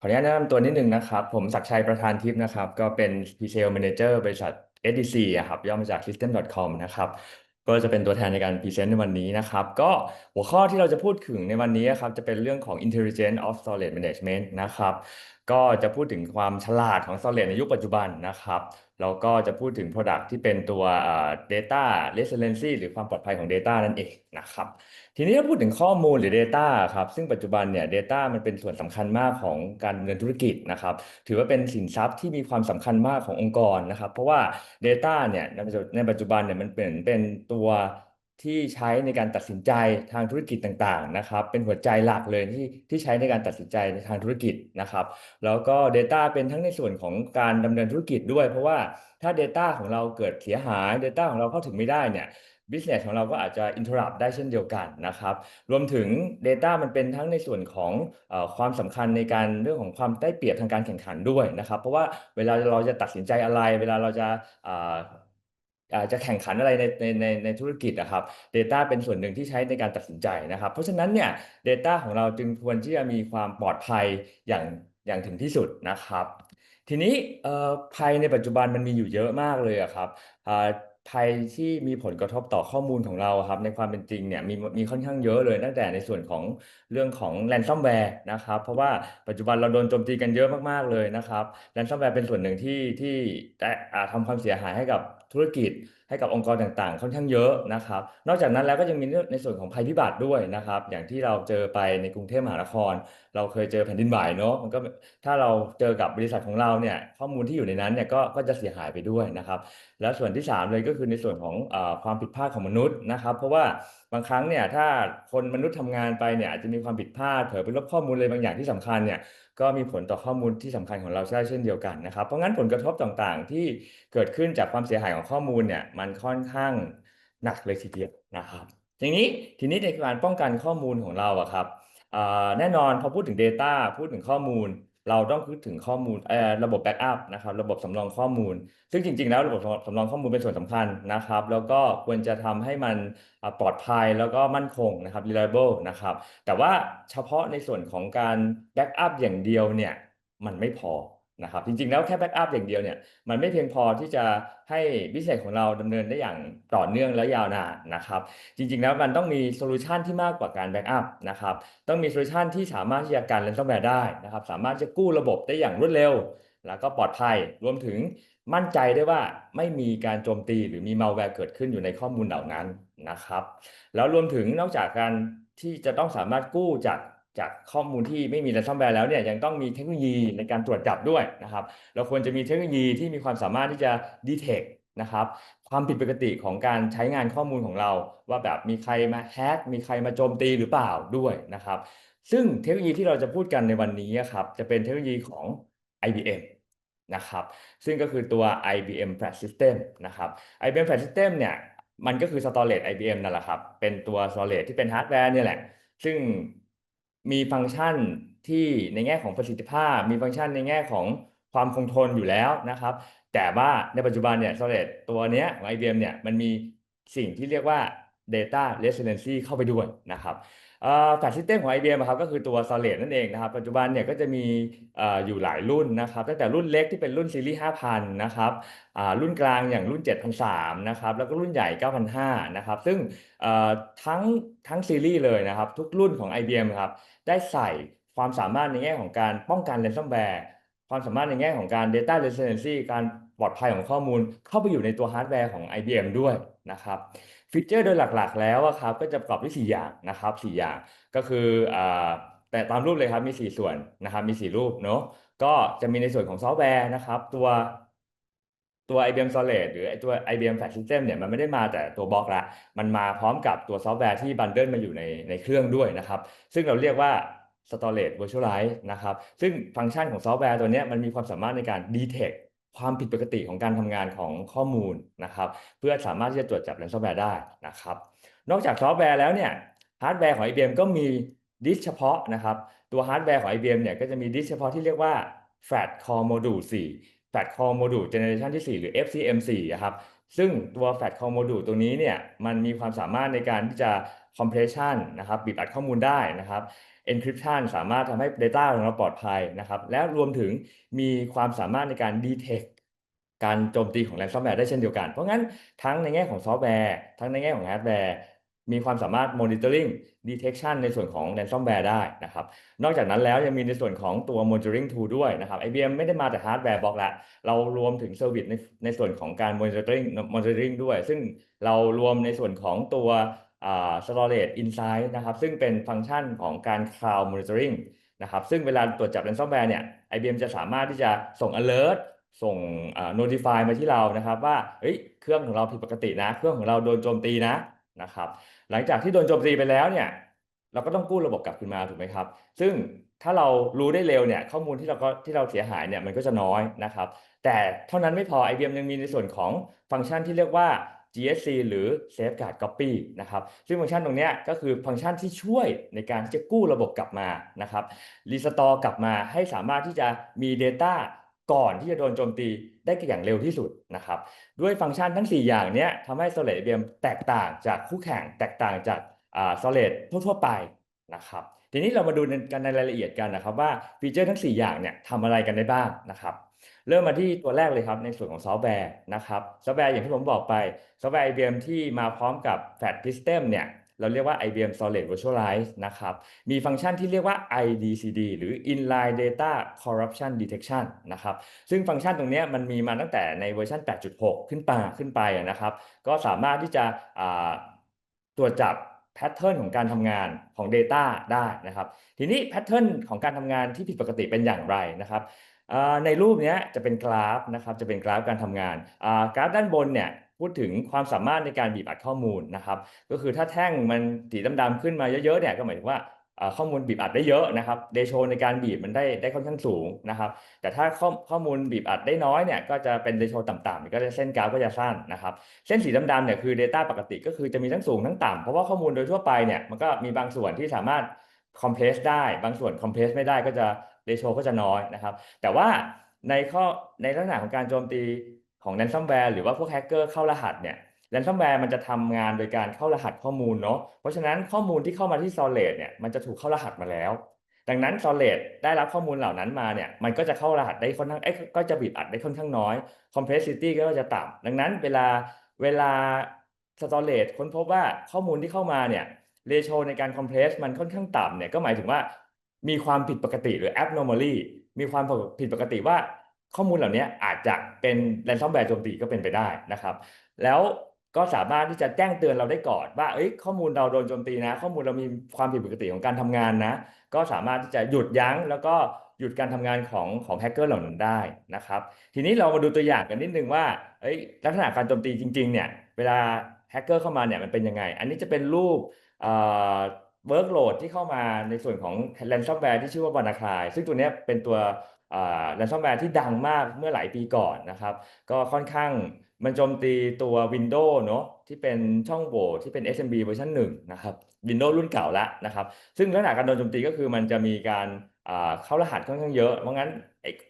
ขออนุญาตแนะนำตัวนิดนึงนะครับ ผมศักชัยประธานทิพย์นะครับ ก็เป็น Pre-Sale Manager บริษัท SDC อะครับย่อมาจาก System.com นะครับก็จะเป็นตัวแทนในการพรีเซนต์ในวันนี้นะครับ ก็หัวข้อที่เราจะพูดถึงในวันนี้ครับจะเป็นเรื่องของ Intelligence of Storage Management นะครับ ก็จะพูดถึงความฉลาดของ Storage ในยุคปัจจุบันนะครับแล้วก็จะพูดถึง Product ที่เป็นตัว Data Resiliency หรือความปลอดภัยของ Data นั่นเองนะครับ ทีนี้ถ้าพูดถึงข้อมูลหรือ Data ครับซึ่งปัจจุบันเนี่ย Data มันเป็นส่วนสำคัญมากของการดำเนินธุรกิจนะครับ ถือว่าเป็นสินทรัพย์ที่มีความสำคัญมากขององค์กรนะครับ เพราะว่า Data เนี่ยในปัจจุบันเนี่ยมันเป็นเป็นตัวที่ใช้ในการตัดสินใจทางธุรกิจต่างๆนะครับ เป็นหัวใจหลักเลยที่ที่ใช้ในการตัดสินใจในทางธุรกิจนะครับ แล้วก็ Data เป็นทั้งในส่วนของการดำเนินธุรกิจด้วย เพราะว่าถ้า Data ของเราเกิดเสียหาย Data ของเราเข้าถึงไม่ได้เนี่ย Business ของเราก็อาจจะ interrupt ได้เช่นเดียวกันนะครับ รวมถึง Data มันเป็นทั้งในส่วนของอความสำคัญในการเรื่องของความได้เปรียบทางการแข่งขันด้วยนะครับ เพราะว่าเวลาเราจะตัดสินใจอะไร เวลาเราจะจะแข่งขันอะไรในในในในธุรกิจนะครับ Data เป็นส่วนหนึ่งที่ใช้ในการตัดสินใจนะครับ เพราะฉะนั้นเนี่ย Data ของเราจึงควรที่จะมีความปลอดภัยอย่างอย่างถึงที่สุดนะครับ ทีนี้ภัยในปัจจุบันมันมีอยู่เยอะมากเลยครับ ภัยที่มีผลกระทบต่อข้อมูลของเราครับ ในความเป็นจริงเนี่ยมีมีค่อนข้างเยอะเลย ตั้งแต่ในส่วนของเรื่องของแลนซัมแวร์นะครับ เพราะว่าปัจจุบันเราโดนโจมตีกันเยอะมากๆเลยนะครับแลนซัมแวร์เป็นส่วนหนึ่งที่ที่ทำความเสียหายให้กับ ธุรกิจให้กับองค์กรต่างๆ ค่อนข้างเยอะนะครับ นอกจากนั้นแล้วก็ยังมีในส่วนของภัยพิบัติด้วยนะครับ อย่างที่เราเจอไปในกรุงเทพมหานคร เราเคยเจอแผ่นดินไหวเนาะมันก็ถ้าเราเจอกับบริษัทของเราเนี่ยข้อมูลที่อยู่ในนั้นเนี่ยก็ก็จะเสียหายไปด้วยนะครับ แล้วส่วนที่ 3 เลยก็คือในส่วนของอความผิดพลาดของมนุษย์นะครับ เพราะว่าบางครั้งเนี่ยถ้าคนมนุษย์ทำงานไปเนี่ยอาจจะมีความผิดพลาดเผลอไปลบข้อมูลเลยบางอย่างที่สำคัญเนี่ย ก็มีผลต่อข้อมูลที่สำคัญของเราใช่เช่นเดียวกันนะครับ เพราะงั้นผลกระทบต่างๆ ที่เกิดขึ้นจากความเสียหายของข้อมูลเนี่ยมันค่อนข้างหนักเลยทีเดียวนะครับ ทีนี้ทีนี้ในการป้องกันข้อมูลของเราอะครับแน่นอนพอพูดถึง Data พูดถึงข้อมูล เราต้องคิดถึงข้อมูลระบบแบ็กอัพนะครับระบบสำรองข้อมูล ซึ่งจริง ๆ แล้วระบบสำรองข้อมูลเป็นส่วนสำคัญนะครับ แล้วก็ควรจะทำให้มันปลอดภัยแล้วก็มั่นคงนะครับ reliable นะครับ แต่ว่าเฉพาะในส่วนของการแบ็กอัพอย่างเดียวเนี่ยมันไม่พอ นะครับจริงๆแล้วแค่แบ็กอัพอย่างเดียวเนี่ยมันไม่เพียงพอที่จะให้บิสเนสของเราดำเนินได้อย่างต่อเนื่องและยาวนานนะครับจริงๆแล้วมันต้องมีโซลูชันที่มากกว่าการแบ็กอัพนะครับต้องมีโซลูชันที่สามารถที่จะการเลนซอฟต์แวร์ได้นะครับสามารถจะกู้ระบบได้อย่างรวดเร็ว แล้วก็ปลอดภัยรวมถึงมั่นใจได้ว่าไม่มีการโจมตีหรือมีมัลแวร์เกิดขึ้นอยู่ในข้อมูลเหล่านั้นนะครับแล้วรวมถึงนอกจากการที่จะต้องสามารถกู้จาก จากข้อมูลที่ไม่มีแรนซัมแวร์แล้วเนี่ยยังต้องมีเทคโนโลยีในการตรวจจับด้วยนะครับ เราควรจะมีเทคโนโลยีที่มีความสามารถที่จะดีเทคนะครับความผิดปกติของการใช้งานข้อมูลของเรา ว่าแบบมีใครมาแฮกมีใครมาโจมตีหรือเปล่าด้วยนะครับ ซึ่งเทคโนโลยีที่เราจะพูดกันในวันนี้ครับจะเป็นเทคโนโลยีของ IBM นะครับซึ่งก็คือตัว IBM Flash System นะครับ IBM Flash System เนี่ยมันก็คือ storage IBM นั่นแหละครับ เป็นตัว storage ที่เป็นฮาร์ดแวร์เนี่ยแหละ ซึ่ง มีฟังก์ชันที่ในแง่ของประสิทธิภาพ มีฟังก์ชันในแง่ของความคงทนอยู่แล้วนะครับ แต่ว่าในปัจจุบันเนี่ยโซเลตตัวเนี้ยของ IBM เนี่ยมันมีสิ่งที่เรียกว่า data resiliency เข้าไปด้วยนะครับ แฟลชซิสเต็มของ IBM ครับก็คือตัว Solid นั่นเองนะครับ ปัจจุบันเนี่ยก็จะมีอยู่หลายรุ่นนะครับ ตั้งแต่รุ่นเล็กที่เป็นรุ่นซีรีส์5,000 นะครับรุ่นกลางอย่างรุ่น 7,300 นะครับ แล้วก็รุ่นใหญ่ 9,500 นะครับ ซึ่งทั้งทั้งซีรีส์เลยนะครับ ทุกรุ่นของ IBM ครับ ได้ใส่ความสามารถในแง่ของการป้องกัน ransomware ความสามารถในแง่ของการ data resiliency การ ปลอดภัยของข้อมูลเข้าไปอยู่ในตัวฮาร์ดแวร์ของ IBM ด้วยนะครับฟีเจอร์โดยหลักๆ แล้วครับก็จะประกอบด้วย4อย่างนะครับ4อย่างก็คืออแต่ตามรูปเลยครับมี 4 ส่วนนะครับมี 4 รูปเนาะก็จะมีในส่วนของซอฟต์แวร์นะครับตัวตัว IBM Solid หรือตัว IBM Flash System เนี่ยมันไม่ได้มาแต่ตัวบล็อกละ มันมาพร้อมกับตัวซอฟต์แวร์ที่บันเดิลมาอยู่ในในเครื่องด้วยนะครับ ซึ่งเราเรียกว่า Storage Virtualize นะครับ ซึ่งฟังก์ชันของซอฟต์แวร์ตัวนี้มันมีความสามารถในการ detect ความผิดปกติของการทำงานของข้อมูลนะครับ เพื่อสามารถที่จะตรวจจับแรนซัมแวร์ได้นะครับ นอกจากซอฟต์แวร์แล้วเนี่ยฮาร์ดแวร์ของ IBM ก็มีดิสเฉพาะนะครับ ตัวฮาร์ดแวร์ของ IBM เนี่ยก็จะมีดิสเฉพาะที่เรียกว่า Flat Core Module 4 Flat Core Module Generation ที่ 4 หรือ FCM4 ครับซึ่งตัว Flat Core Module ตัวนี้เนี่ยมันมีความสามารถในการที่จะ compression นะครับบีบอัดข้อมูลได้นะครับ encryption สามารถทำให้ Data ของเราปลอดภัยนะครับ และรวมถึงมีความสามารถในการ detect การโจมตีของ ransomware ได้เช่นเดียวกัน เพราะงั้นทั้งในแง่ของซอฟต์แวร์ ทั้งในแง่ของฮาร์ดแวร์มีความสามารถ monitoring detection ในส่วนของ ransomware ได้นะครับ นอกจากนั้นแล้วยังมีในส่วนของตัว monitoring tool ด้วยนะครับ IBM ไม่ได้มาแต่ฮาร์ดแวร์บล็อกละ เรารวมถึง service ในในส่วนของการ monitoring monitoring ด้วย ซึ่งเรารวมในส่วนของตัว storage insight นะครับ ซึ่งเป็นฟังก์ชันของการ cloud monitoring นะครับ ซึ่งเวลาตรวจจับ ransomware เนี่ย IBM จะสามารถที่จะส่ง alert ส่ง notify มาที่เรานะครับว่าเฮ้ยเครื่องของเราผิดปกตินะ เครื่องของเราโดนโจมตีนะนะครับ หลังจากที่โดนโจมตีไปแล้วเนี่ย เราก็ต้องกู้ระบบกลับคืนมาถูกไหมครับ ซึ่งถ้าเรารู้ได้เร็วเนี่ยข้อมูลที่เราก็ที่เราเสียหายเนี่ยมันก็จะน้อยนะครับ แต่เท่านั้นไม่พอ IBM ยังมีในส่วนของฟังก์ชันที่เรียกว่า GSC หรือ Safeguard Copy นะครับ ซึ่งฟังก์ชันตรงนี้ก็คือฟังก์ชันที่ช่วยในการที่จะกู้ระบบกลับมานะครับรีสตอร์กลับมาให้สามารถที่จะมี Data ก่อนที่จะโดนโจมตีได้อย่างเร็วที่สุดนะครับ ด้วยฟังก์ชันทั้ง 4 อย่างนี้ทำให้ Solid IBM แตกต่างจากคู่แข่ง แตกต่างจากอ่า Solid ทั่วๆไปนะครับ ทีนี้เรามาดูกันในรายละเอียดกันนะครับว่าฟีเจอร์ทั้ง 4 อย่างเนี่ยทำอะไรกันได้บ้างนะครับ เริ่มมาที่ตัวแรกเลยครับในส่วนของซอฟต์แวร์นะครับซอฟต์แวร์อย่างที่ผมบอกไปซอฟต์แวร์ IBM ที่มาพร้อมกับ Fat System เนี่ยเราเรียกว่า IBM Solid Virtualize นะครับ มีฟังก์ชันที่เรียกว่า IDCD หรือ Inline Data Corruption Detection นะครับ ซึ่งฟังก์ชันตรงนี้มันมีมาตั้งแต่ในเวอร์ชัน 8.6 ขึ้นไปขึ้นไปนะครับ ก็สามารถที่จะตรวจจับแพทเทิร์นของการทำงานของ Data ได้นะครับ ทีนี้แพทเทิร์นของการทำงานที่ผิดปกติเป็นอย่างไรนะครับ ในรูปนี้จะเป็นกราฟนะครับจะเป็นกราฟการทำงานกราฟด้านบนเนี่ยพูดถึงความสามารถในการบีบอัดข้อมูลนะครับก็คือถ้าแท่งมันสีดำๆขึ้นมาเยอะๆเนี่ยก็หมายถึงว่าข้อมูลบีบอัดได้เยอะนะครับเดโชในการบีบมันได้ได้ค่อนข้างสูงนะครับแต่ถ้าข้อข้อมูลบีบอัดได้น้อยเนี่ยก็จะเป็นเดโชต่ำๆก็จะเส้นกราฟก็จะสั้นนะครับเส้นสีดำๆเนี่ยคือ Data ปกติก็คือจะมีทั้งสูงทั้งต่ำเพราะว่าข้อมูลโดยทั่วไปเนี่ยมันก็มีบางส่วนที่สามารถคอมเพรสได้บางส่วนคอมเพรสไม่ได้ก็จะ เดโชก็จะน้อยนะครับ แต่ว่าในข้อในลักษณะของการโจมตีของ ransomware หรือว่าพวกแฮกเกอร์เข้ารหัสเนี่ย ransomware มันจะทำงานโดยการเข้ารหัสข้อมูลเนาะเพราะฉะนั้นข้อมูลที่เข้ามาที่ Solid เนี่ยมันจะถูกเข้ารหัสมาแล้ว ดังนั้น Solid ได้รับข้อมูลเหล่านั้นมาเนี่ยมันก็จะเข้ารหัสได้ค่อนข้างเอ้ก็จะบีบอัดได้ค่อนข้างน้อย complexity ก็จะต่ำดังนั้นเวลาเวลา Storage ค้นพบว่าข้อมูลที่เข้ามาเนี่ยเรโชในการ compress มันค่อนข้างต่ำเนี่ยก็หมายถึงว่า มีความผิดปกติหรือ abnormally มีความผิดปกติว่าข้อมูลเหล่านี้อาจจะเป็นแรนซอมแวร์โจมตีก็เป็นไปได้นะครับ แล้วก็สามารถที่จะแจ้งเตือนเราได้ก่อนว่าเอ้ยข้อมูลเราโดนโจมตีนะ ข้อมูลเรามีความผิดปกติของการทำงานนะ ก็สามารถที่จะหยุดยั้ง แล้วก็หยุดการทำงานของของแฮกเกอร์เหล่านั้นได้นะครับ ทีนี้เรามาดูตัวอย่างกันนิดนึงว่าเอ้ยลักษณะการโจมตีจริง ๆ เนี่ย เวลาแฮกเกอร์เข้ามาเนี่ยมันเป็นยังไง อันนี้จะเป็นรูป เวิร์กโหลดที่เข้ามาในส่วนของแรนซอมแวร์ที่ชื่อว่าบานาคลายซึ่งตัวนี้เป็นตัวแรนซอมแวร์ที่ดังมากเมื่อหลายปีก่อนนะครับ ก็ค่อนข้างมันโจมตีตัว Windows เนาะที่เป็นช่องโหว่ที่เป็น SMB เวอร์ชันหนึ่งนะครับ Windows รุ่นเก่าแล้วนะครับ ซึ่งลักษณะการโดนโจมตีก็คือมันจะมีการเข้ารหัสค่อนข้างเยอะ เพราะงั้น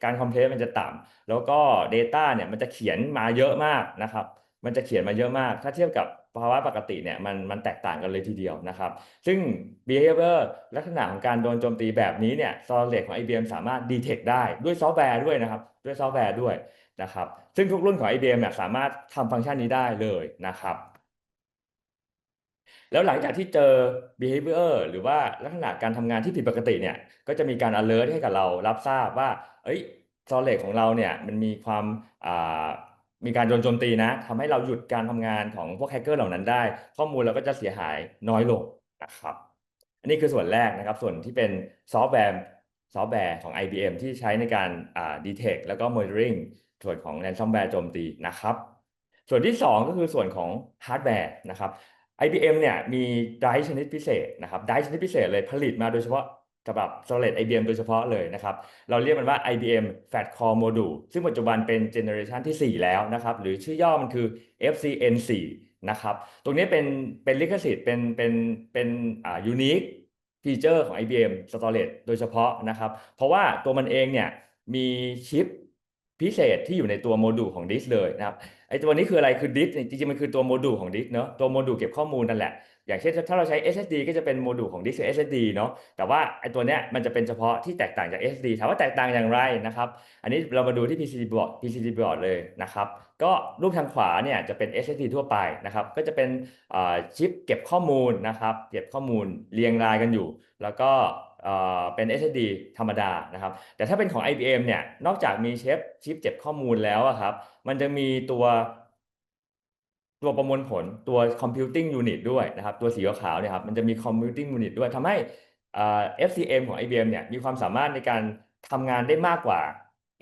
การคอมเพลสมันจะต่ำแล้วก็ Data เนี่ยมันจะเขียนมาเยอะมากนะครับ มันจะเขียนมาเยอะมาก ถ้าเทียบกับ ภาวะปกติเนี่ยมันมันแตกต่างกันเลยทีเดียวนะครับ ซึ่ง behavior ลักษณะของการโดนโจมตีแบบนี้เนี่ย Solid ของ IBM สามารถ detect ได้ด้วยซอฟต์แวร์ด้วยนะครับ ด้วยซอฟต์แวร์ด้วยนะครับ ซึ่งทุกรุ่นของ IBM เนี่ยสามารถทำฟังก์ชันนี้ได้เลยนะครับ แล้วหลังจากที่เจอ behavior หรือว่าลักษณะการทำงานที่ผิดปกติเนี่ย ก็จะมีการ alert ให้กับเรารับทราบว่า เอ้ย Solid ของเราเนี่ยมันมีความอ่า มีการโดนโจมตีนะทำให้เราหยุดการทำงานของพวกแฮกเกอร์เหล่านั้นได้ ข้อมูลเราก็จะเสียหายน้อยลงนะครับ อันนี้คือส่วนแรกนะครับ ส่วนที่เป็นซอฟต์แวร์ซอฟต์แวร์ของ IBM ที่ใช้ในการอ่า detect แล้วก็ monitoring ส่วนของ ransomware โจมตีนะครับ ส่วนที่ 2 ก็คือส่วนของฮาร์ดแวร์นะครับ IBM เนี่ยมีไดร์ชนิดพิเศษนะครับไดร์ชนิดพิเศษเลยผลิตมาโดยเฉพาะ สำหรับ Solid IBM โดยเฉพาะเลยนะครับ เราเรียกมันว่า IBM Fat Core Module ซึ่งปัจจุบันเป็นเจเนอเรชันที่ 4 แล้วนะครับ หรือชื่อย่อมันคือ FCN4 นะครับ ตรงนี้เป็นเป็นลิขสิทธิ์เป็นเป็นเป็นอ่า unique ฟีเจอร์ของ IBM Storage โดยเฉพาะนะครับ เพราะว่าตัวมันเองเนี่ยมีชิปพิเศษที่อยู่ในตัวโมดูลของดิสเลยนะครับไอตัวนี้คืออะไรคือดิสจริงๆมันคือตัวโมดูลของดิสเนาะตัวโมดูลเก็บข้อมูลนั่นแหละ อย่างเช่นถ้าเราใช้ SSD ก็จะเป็นโมดูลของดิสคือ SSD เนาะแต่ว่าไอ้ตัวเนี้ยมันจะเป็นเฉพาะที่แตกต่างจาก SSD ถามว่าแตกต่างอย่างไรนะครับอันนี้เรามาดูที่ PCB board PCB board เลยนะครับก็รูปทางขวาเนี่ยจะเป็น SSD ทั่วไปนะครับก็จะเป็นชิปเก็บข้อมูลนะครับเก็บข้อมูลเรียงรายกันอยู่ แล้วก็เป็น SSD ธรรมดานะครับ แต่ถ้าเป็นของ IBM เนี่ย นอกจากมีเชฟชิปเก็บข้อมูลแล้วครับ มันจะมีตัว ตัวประมวลผลตัว computing unit ด้วยนะครับ ตัวสีขาวเนี่ยครับมันจะมี computing unit ด้วยทำให้ FCM ของ IBM เนี่ยมีความสามารถในการทำงานได้มากกว่า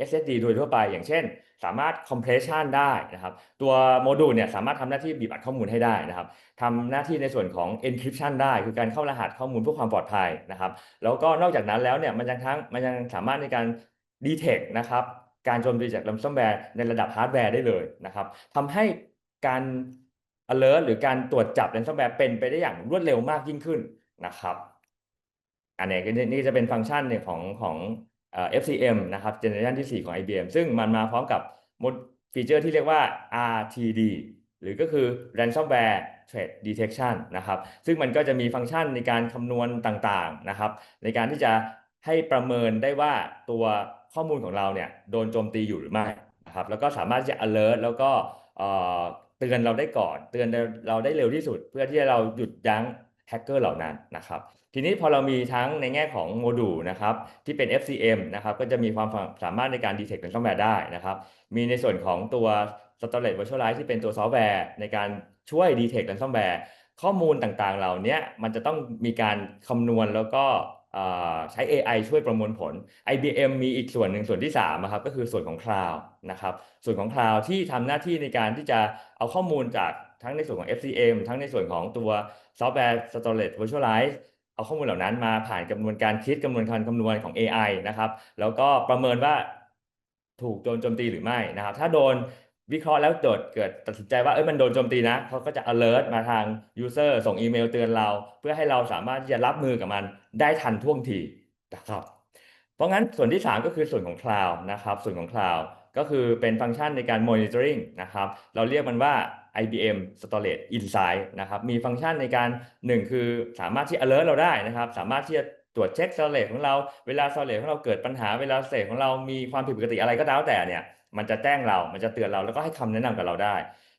SSD โดยทั่วไป อย่างเช่น สามารถ compression ได้นะครับ ตัวโมดูลเนี่ยสามารถทำหน้าที่บีบอัดข้อมูลให้ได้นะครับทำหน้าที่ในส่วนของ encryption ได้ คือการเข้ารหัสข้อมูลเพื่อความปลอดภัยนะครับ แล้วก็นอกจากนั้นแล้วเนี่ยมันยังทั้งมันยังสามารถในการ detect นะครับการโจมตีจาก ransomware ในระดับฮาร์ดแวร์ได้เลยนะครับทำให้ การ alert หรือการตรวจจับ ransomware เป็นไปได้อย่างรวดเร็วมากยิ่งขึ้นนะครับอันนี้นี่จะเป็นฟังก์ชันเนี่ยของของ FCM นะครับเจเนอเรชันที่ 4 ของ IBM ซึ่งมันมาพร้อมกับมดฟีเจอร์ที่เรียกว่า RTD หรือก็คือ Ransomware Threat Detection นะครับ ซึ่งมันก็จะมีฟังก์ชันในการคำนวณต่างๆนะครับ ในการที่จะให้ประเมินได้ว่าตัวข้อมูลของเราเนี่ยโดนโจมตีอยู่หรือไม่นะครับ แล้วก็สามารถจะ alert แล้วก็ เตือนเราได้ก่อน เตือนเราได้เร็วที่สุด เพื่อที่จะเราหยุดยั้งแฮกเกอร์เหล่านั้นนะครับ ทีนี้พอเรามีทั้งในแง่ของโมดูลนะครับที่เป็น FCM นะครับก็จะมีความสามารถในการ detect เป็นซอฟต์แวร์ได้นะครับ มีในส่วนของตัว storage virtualize ที่เป็นตัวซอฟต์แวร์ในการช่วย detect เป็นซอฟต์แวร์ข้อมูลต่างๆ เหล่านี้มันจะต้องมีการคำนวณแล้วก็ ใช้ AI ช่วยประมวลผล IBM มีอีกส่วนหนึ่งส่วนที่3นะครับก็คือส่วนของ Cloud นะครับส่วนของ Cloud ที่ทำหน้าที่ในการที่จะเอาข้อมูลจากทั้งในส่วนของ FCM ทั้งในส่วนของตัวซอฟต์แวร์ storage virtualize เอาข้อมูลเหล่านั้นมาผ่านกระบวนการคิดกระบวนการคำนวณของ AI นะครับแล้วก็ประเมินว่าถูกโดนโจมตีหรือไม่นะครับ ถ้าโดน วิเคราะห์แล้วเกิดเกิดตัดสินใจว่าเอ้ยมันโดนโจมตีนะเขาก็จะ alert มาทาง user ส่งอีเมลเตือนเรา เพื่อให้เราสามารถที่จะรับมือกับมันได้ทันท่วงทีนะครับ เพราะงั้นส่วนที่ 3 ก็คือส่วนของ cloud นะครับ ส่วนของ cloud ก็คือเป็นฟังก์ชันในการ monitoring นะครับ เราเรียกมันว่า IBM Storage Insight นะครับ มีฟังก์ชันในการ 1 คือสามารถที่ alert เราได้นะครับ สามารถที่จะตรวจเช็ค storage ของเรา เวลา storage ของเราเกิดปัญหา เวลา storage ของเรามีความผิดปกติอะไรก็แล้วแต่เนี่ย มันจะแจ้งเรา มันจะเตือนเราแล้วก็ให้คำแนะนำกับเราได้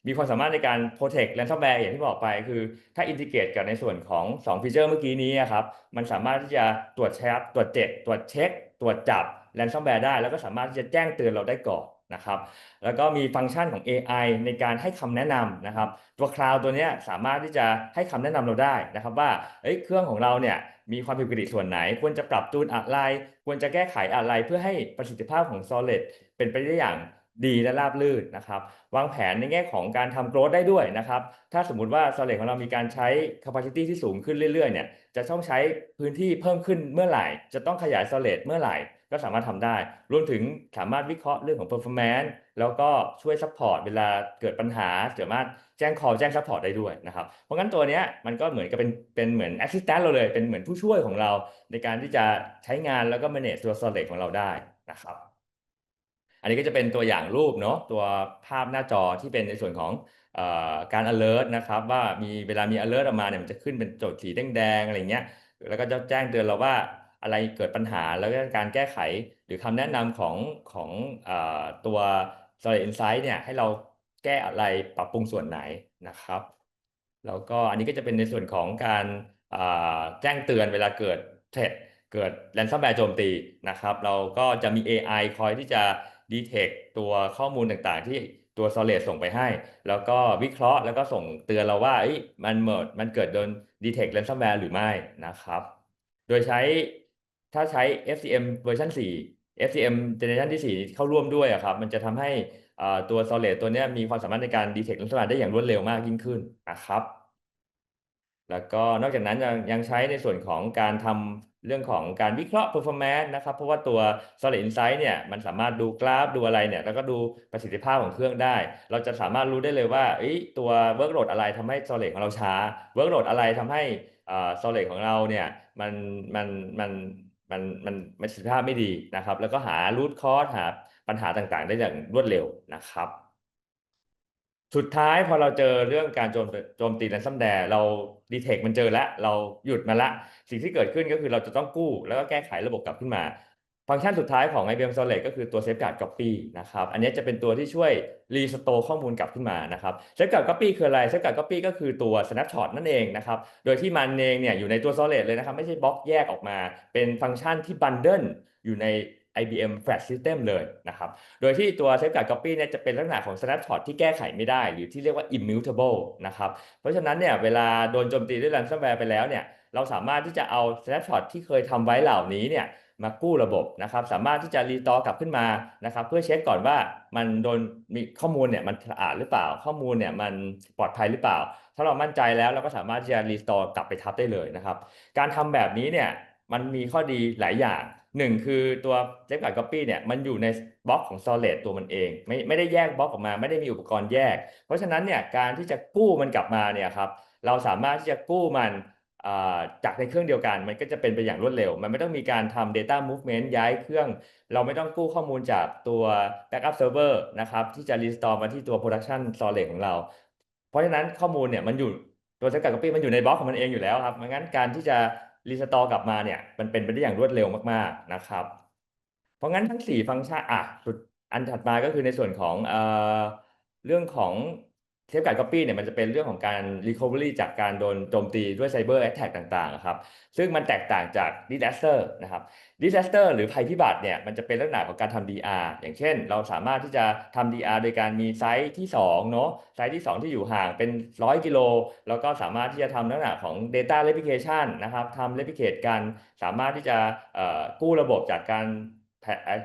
มีความสามารถในการ protect ransomware อย่างที่บอกไปคือถ้า integrate กับในส่วนของ 2 ฟีเจอร์เมื่อกี้นี้ครับมันสามารถที่จะตรวจเช็คตรวจเจ็บตรวจเช็ค ตรวจจับ ransomware ได้ แล้วก็สามารถที่จะแจ้งเตือนเราได้ก่อนนะครับแล้วก็มีฟังก์ชันของ AI ในการให้คำแนะนำนะครับ ตัวคลาวด์ตัวนี้สามารถที่จะให้คำแนะนำเราได้นะครับว่าเอ้ยเครื่องของเราเนี่ยมีความผิดปกติส่วนไหน ควรจะปรับจูนอะไร ควรจะแก้ไขอะไรเพื่อให้ประสิทธิภาพของ Solid เป็นไปได้อย่างดีและราบรื่นนะครับ วางแผนในแง่ของการทำโกรธได้ด้วยนะครับ ถ้าสมมุติว่า Solid ของเรามีการใช้ capacity ที่สูงขึ้นเรื่อยๆเนี่ยจะต้องใช้พื้นที่เพิ่มขึ้นเมื่อไหร่ จะต้องขยาย Solid เมื่อไหร่ ก็สามารถทำได้ รวมถึงสามารถวิเคราะห์เรื่องของ performance แล้วก็ช่วย support เวลาเกิดปัญหาสามารถแจ้ง call แจ้ง support ได้ด้วยนะครับ เพราะงั้นตัวนี้มันก็เหมือนกับเป็นเป็นเหมือน assistant เราเลย เป็นเหมือนผู้ช่วยของเรา ในการที่จะใช้งานแล้วก็ manage ตัว solid ของเราได้นะครับ นนี้ก็จะเป็นตัวอย่างรูปเนาะตัวภาพหน้าจอที่เป็นในส่วนของอการ alert นะครับ ว่ามีเวลามี alert ออกมาเนี่ยมันจะขึ้นเป็นโจทย์สีแดงๆอะไรเงี้ยแล้วก็จะแจ้งเตือนเราว่าอะไรเกิดปัญหาแล้วก็การแก้ไขหรือคำแนะนำของของอตัว Solid Insight เนี่ยให้เราแก้อะไรปรับปรุงส่วนไหนนะครับ แล้วก็อันนี้ก็จะเป็นในส่วนของการแจ้งเตือนเวลาเกิดเทรดเกิด ransomware โจมตีนะครับ เราก็จะมี AI คอยที่จะ detect ตัวข้อมูลต่างๆ ที่ตัว Solid ส่งไปให้ แล้วก็วิเคราะห์แล้วก็ส่งเตือนเราว่ามันเมิดมันเกิดโดน detect ransomware หรือไม่นะครับ โดยใช้ถ้าใช้ FCM เวอร์ชัน4 FCM Generation ที่ 4 เข้าร่วมด้วยครับ มันจะทำให้ตัว Solid ตัวนี้มีความสามารถในการ detect ลักษณะได้อย่างรวดเร็วมากยิ่งขึ้นนะครับแล้วก็นอกจากนั้นยังยังใช้ในส่วนของการทำ เรื่องของการวิเคราะห์ performance นะครับ เพราะว่าตัว Solid Insight เนี่ยมันสามารถดูกราฟดูอะไรเนี่ยแล้วก็ดูประสิทธิภาพของเครื่องได้ เราจะสามารถรู้ได้เลยว่าตัว workload อะไรทำให้ Solid ของเราช้า workload อะไรทำให้ Solid ของเราเนี่ยมันมันมันมันมันประสิทธิภาพไม่ดีนะครับ แล้วก็หา root cause หาปัญหาต่างๆ ได้อย่างรวดเร็วนะครับ สุดท้ายพอเราเจอเรื่องการโจมโจมตีแรนซัมแวร์เราดีเทคมันเจอแล้วเราหยุดมาละ สิ่งที่เกิดขึ้นก็คือเราจะต้องกู้ แล้วก็แก้ไขระบบกลับขึ้นมา ฟังก์ชันสุดท้ายของ IBM Solid ก็คือตัว Safeguard Copy นะครับอันนี้จะเป็นตัวที่ช่วยรีสโตร์ข้อมูลกลับขึ้นมานะครับ Safeguard Copy คืออะไร Safeguard Copy ก็คือตัว Snapshot นั่นเองนะครับโดยที่มันเองเนี่ยอยู่ในตัว Solid เลยนะครับไม่ใช่บล็อกแยกออกมา เป็นฟังก์ชันที่บันเดิลอยู่ใน IBM Flash System เลยนะครับ โดยที่ตัว Safeguard Copy เนี่ยจะเป็นลักษณะของ Snapshot ที่แก้ไขไม่ได้ หรือที่เรียกว่า immutable นะครับ เพราะฉะนั้นเนี่ยเวลาโดนโจมตีด้วย ransomware ไปแล้วเนี่ยเราสามารถที่จะเอา Snapshot ที่เคยทำไว้เหล่านี้เนี่ยมากู้ระบบนะครับ สามารถที่จะรีตอกลับขึ้นมานะครับ เพื่อเช็คก่อนว่ามันโดนมีข้อมูลเนี่ยมันสะอาดหรือเปล่า ข้อมูลเนี่ยมันปลอดภัยหรือเปล่า ถ้าเรามั่นใจแล้วเราก็สามารถที่จะรีตอร์กลับไปทับได้เลยนะครับ การทำแบบนี้เนี่ยมันมีข้อดีหลายอย่าง หนึ่งคือตัว Safeguard Copy เนี่ยมันอยู่ในบล็อกของ Solid ตัวมันเอง ไม่ไม่ได้แยกบล็อกออกมา ไม่ได้มีอุปกรณ์แยก เพราะฉะนั้นเนี่ยการที่จะกู้มันกลับมาเนี่ยครับเราสามารถที่จะกู้มันจากในเครื่องเดียวกันมันก็จะเป็นไปอย่างรวดเร็ว มันไม่ต้องมีการทำ data movement ย้ายเครื่อง เราไม่ต้องกู้ข้อมูลจากตัว backup server นะครับที่จะ restore มาที่ตัว production Solid ของเรา เพราะฉะนั้นข้อมูลเนี่ยมันอยู่ตัว Safeguard Copy มันอยู่ในบล็อกของมันเองอยู่แล้วครับงั้นการที่จะ รีสตอร์กลับมาเนี่ยมันเป็นไปได้อย่างรวดเร็วมากๆนะครับ เพราะงั้นทั้ง 4 ฟังก์ชันอะสุดอันถัดมาก็คือในส่วนของเอ่อเรื่องของ เทปการ์ด copy เนี่ยมันจะเป็นเรื่องของการ recovery จากการโดนโจมตีด้วย cyber attack ต่างๆครับซึ่งมันแตกต่างจาก disaster นะครับ disaster หรือภัยพิบัติเนี่ยมันจะเป็นลักษณะของการทำ DR อย่างเช่น เราสามารถที่จะทำ DR โดยการมีไซต์ที่2เนาะไซต์ที่ 2 ที่อยู่ห่างเป็น 100 กิโล แล้วก็สามารถที่จะทำลักษณะของ data replication นะครับทำ replicate กัน สามารถที่จะกู้ระบบจากการ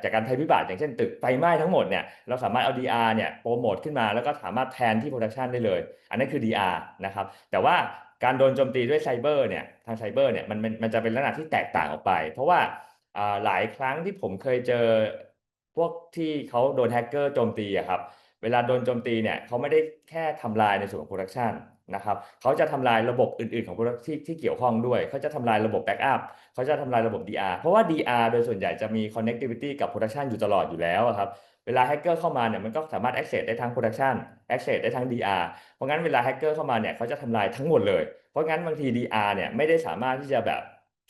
จากการภัยพิบัติอย่างเช่นตึกไฟไหม้ทั้งหมดเนี่ยเราสามารถเอา DR เนี่ยโปรโมทขึ้นมาแล้วก็สามารถแทนที่ Production ได้เลย อันนั้นคือ DR นะครับแต่ว่าการโดนโจมตีด้วยไซเบอร์เนี่ยทางไซเบอร์เนี่ยมันมันจะเป็นลักษณะที่แตกต่างออกไป เพราะว่าหลายครั้งที่ผมเคยเจอพวกที่เขาโดนแฮกเกอร์โจมตีอะครับเวลาโดนโจมตีเนี่ยเขาไม่ได้แค่ทำลายในส่วนของโปรดักชัน นะครับเขาจะทำลายระบบอื่นๆของที่ที่เกี่ยวข้องด้วย เขาจะทำลายระบบแบ็กอัพเขาจะทำลายระบบ DR เพราะว่า DR โดยส่วนใหญ่จะมี connectivity กับ production อยู่ตลอดอยู่แล้วครับเวลาแฮกเกอร์เข้ามาเนี่ยมันก็สามารถ access ได้ทั้ง production access ได้ทั้ง DR เพราะงั้นเวลาแฮกเกอร์เข้ามาเนี่ยเขาจะทำลายทั้งหมดเลย เพราะงั้นบางที DR เนี่ยไม่ได้สามารถที่จะแบบ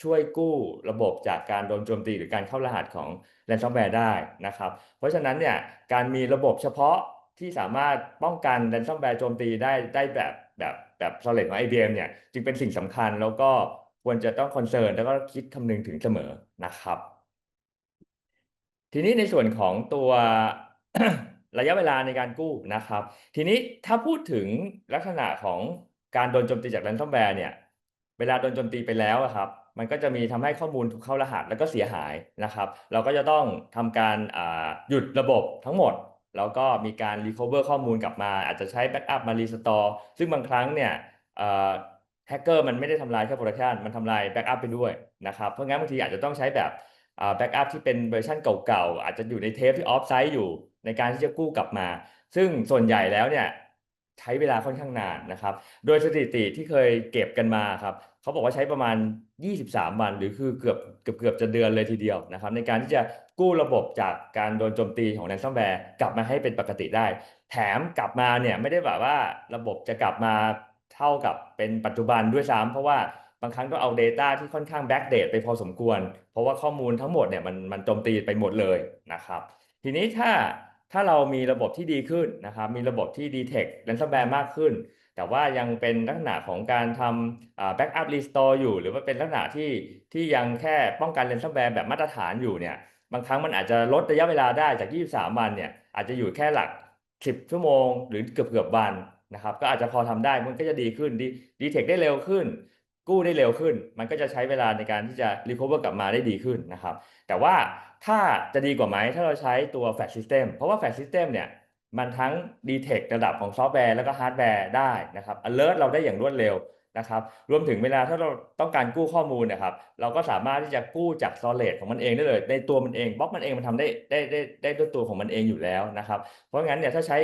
ช่วยกู้ระบบจากการโดนโจมตีหรือการเข้ารหัสของ ransomware ได้นะครับ เพราะฉะนั้นเนี่ยการมีระบบเฉพาะที่สามารถป้องกัน ransomware โจมตีได้ได้แบบ แบบแบบ solid ของ IBM เนี่ยจึงเป็นสิ่งสำคัญแล้วก็ควรจะต้องคอนเซิร์นแล้วก็คิดคำนึงถึงเสมอนะครับ ทีนี้ในส่วนของตัวระยะเวลาในการกู้นะครับ ทีนี้ถ้าพูดถึงลักษณะของการโดนโจมตีจาก ransomware เนี่ยเวลาโดนโจมตีไปแล้วครับ มันก็จะมีทำให้ข้อมูลถูกเข้ารหัสแล้วก็เสียหายนะครับ เราก็จะต้องทำการหยุดระบบทั้งหมด แล้วก็มีการ recover ข้อมูลกลับมา อาจจะใช้ backup มา restore ซึ่งบางครั้งเนี่ยแฮกเกอร์มันไม่ได้ทำลายแค่โปรดักชันมันทำลายแบ็กอัพไปด้วยนะครับเพราะงั้นบางทีอาจจะต้องใช้แบบแบ็กอัพที่เป็นเวอร์ชันเก่าๆ อาจจะอยู่ในเทปที่ออฟไซต์อยู่ในการที่จะกู้กลับมา ซึ่งส่วนใหญ่แล้วเนี่ยใช้เวลาค่อนข้างนานนะครับ โดยสถิติที่เคยเก็บกันมาครับ เขาบอกว่าใช้ประมาณ 23 วัน หรือคือเกือบเกือบเกือบจะเดือนเลยทีเดียวนะครับ ในการที่จะกู้ระบบจากการโดนโจมตีของแรนซัมแวร์กลับมาให้เป็นปกติได้ แถมกลับมาเนี่ยไม่ได้แบบว่าระบบจะกลับมาเท่ากับเป็นปัจจุบันด้วยซ้ำเพราะว่าบางครั้งต้องเอา Data ที่ค่อนข้างแบ็กเดตไปพอสมควร เพราะว่าข้อมูลทั้งหมดเนี่ยมันมันโจมตีไปหมดเลยนะครับ ทีนี้ถ้าถ้าเรามีระบบที่ดีขึ้นนะครับ มีระบบที่ detect ransomware มากขึ้น แต่ว่ายังเป็นลักษณะของการทำ backup restore อยู่ หรือว่าเป็นลักษณะที่ที่ยังแค่ป้องกัน ransomware แบบมาตรฐานอยู่เนี่ยบางครั้งมันอาจจะลดระยะเวลาได้จาก 23 วันเนี่ยอาจจะอยู่แค่หลัก 10 ชั่วโมง หรือเกือบเกือบวันนะครับก็อาจจะพอทำได้มันก็จะดีขึ้นดีดีเทคได้เร็วขึ้น กู้ได้เร็วขึ้น มันก็จะใช้เวลาในการที่จะรีคอเวอร์กลับมาได้ดีขึ้นนะครับแต่ว่าถ้าจะดีกว่าไหมถ้าเราใช้ตัวแฟลชซิสเต็มเพราะว่าแฟลชซิสเต็มเนี่ย มันทั้งดีเทคระดับของซอฟต์แวร์แล้วก็ฮาร์ดแวร์ได้นะครับ alert เราได้อย่างรวดเร็วนะครับ รวมถึงเวลาถ้าเราต้องการกู้ข้อมูลนะครับ เราก็สามารถที่จะกู้จาก solid ของมันเองได้เลย ในตัวมันเองบล็อกมันเองมันทำได้ได้ได้ได้ด้วยตัวของมันเองอยู่แล้วนะครับ เพราะงั้นเนี่ยถ้าใช้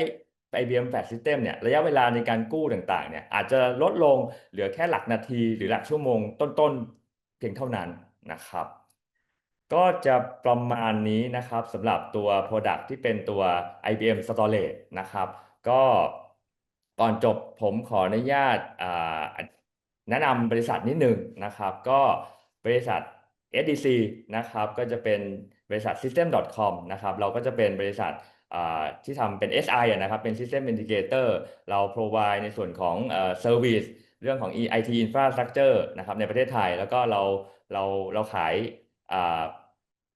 IBM Flash System เนี่ยระยะเวลาในการกู้ต่างๆเนี่ยอาจจะลดลงเหลือแค่หลักนาทีหรือหลักชั่วโมงต้นๆเพียงเท่านั้นนะครับ ก็จะประมาณนี้นะครับสำหรับตัว Product ที่เป็นตัว IBM Storage นะครับ ก็ก่อนจบผมขออนุญาตแนะนำบริษัทนิดหนึ่งนะครับ ก็บริษัท SDC นะครับ ก็จะเป็นบริษัท System.com นะครับ เราก็จะเป็นบริษัทที่ทำเป็น SI นะครับ เป็น System Integrator เรา provide ในส่วนของอ Service เรื่องของ IT Infrastructure นะครับในประเทศไทย แล้วก็เราเราเราขาย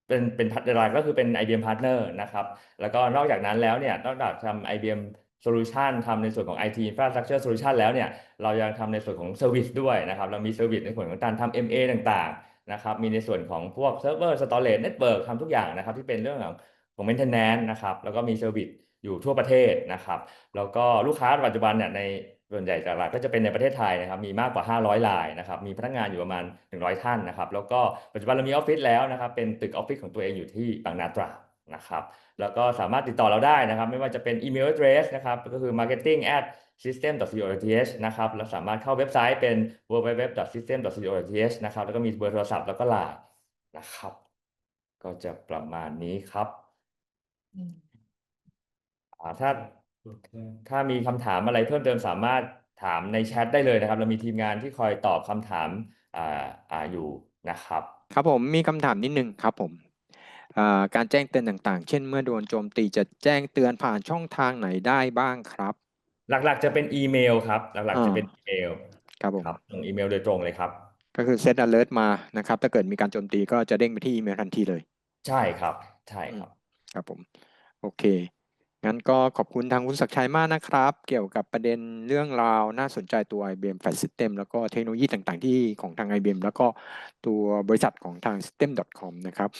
เป็นเป็นพัฒนาก็คือเป็น IBM Partner นะครับ แล้วก็นอกจากนั้นแล้วเนี่ยนอกจากทำ IBM Solution ทำในส่วนของ IT Infrastructure Solution แล้วเนี่ยเรายังทำในส่วนของ Service ด้วยนะครับ เรามี Service ในส่วนของการทำ MA ต่างๆนะครับมีในส่วนของพวก Server Storage Network ทำทุกอย่างนะครับ ที่เป็นเรื่องของของ Maintenance นะครับ แล้วก็มี Service อยู่ทั่วประเทศนะครับ แล้วก็ลูกค้าปัจจุบันเนี่ยใน ส่วนใหญ่หลักๆก็จะเป็นในประเทศไทยนะครับ มีมากกว่า 500รายนะครับ มีพนักงานอยู่ประมาณ 100 ท่านนะครับ แล้วก็ปัจจุบันเรามีออฟฟิศแล้วนะครับ เป็นตึกออฟฟิศของตัวเองอยู่ที่บางนาตราดนะครับ แล้วก็สามารถติดต่อเราได้นะครับ ไม่ว่าจะเป็นอีเมล address นะครับ ก็คือ marketing at system.co.th นะครับ แล้วสามารถเข้าเว็บไซต์เป็น www.system.co.th นะครับ แล้วก็มีเบอร์โทรศัพท์แล้วก็ไลน์นะครับ ก็จะประมาณนี้ครับอ่าถ้า ถ้ามีคำถามอะไรเพิ่มเติมสามารถถามในแชทได้เลยนะครับ เรามีทีมงานที่คอยตอบคำถามอ่าอ่าอยู่นะครับ ครับผมมีคำถามนิดนึงครับผมอ่าการแจ้งเตือนต่างๆ เช่นเมื่อโดนโจมตีจะแจ้งเตือนผ่านช่องทางไหนได้บ้างครับ หลักๆจะเป็นอีเมลครับ หลักๆจะเป็นอีเมลครับผมครับส่งอีเมลโดยตรงเลยครับ ก็คือ set alert มานะครับ ถ้าเกิดมีการโจมตีก็จะเด้งไปที่อีเมลทันทีเลย ใช่ครับ ใช่ครับ ครับผม โอเค งั้นก็ขอบคุณทางคุณศักชัยมากนะครับ เกี่ยวกับประเด็นเรื่องราวน่าสนใจตัว IBM Flash System แล้วก็เทคโนโลยีต่างๆ ที่ของทาง IBM แล้วก็ตัวบริษัทของทาง system.com นะครับ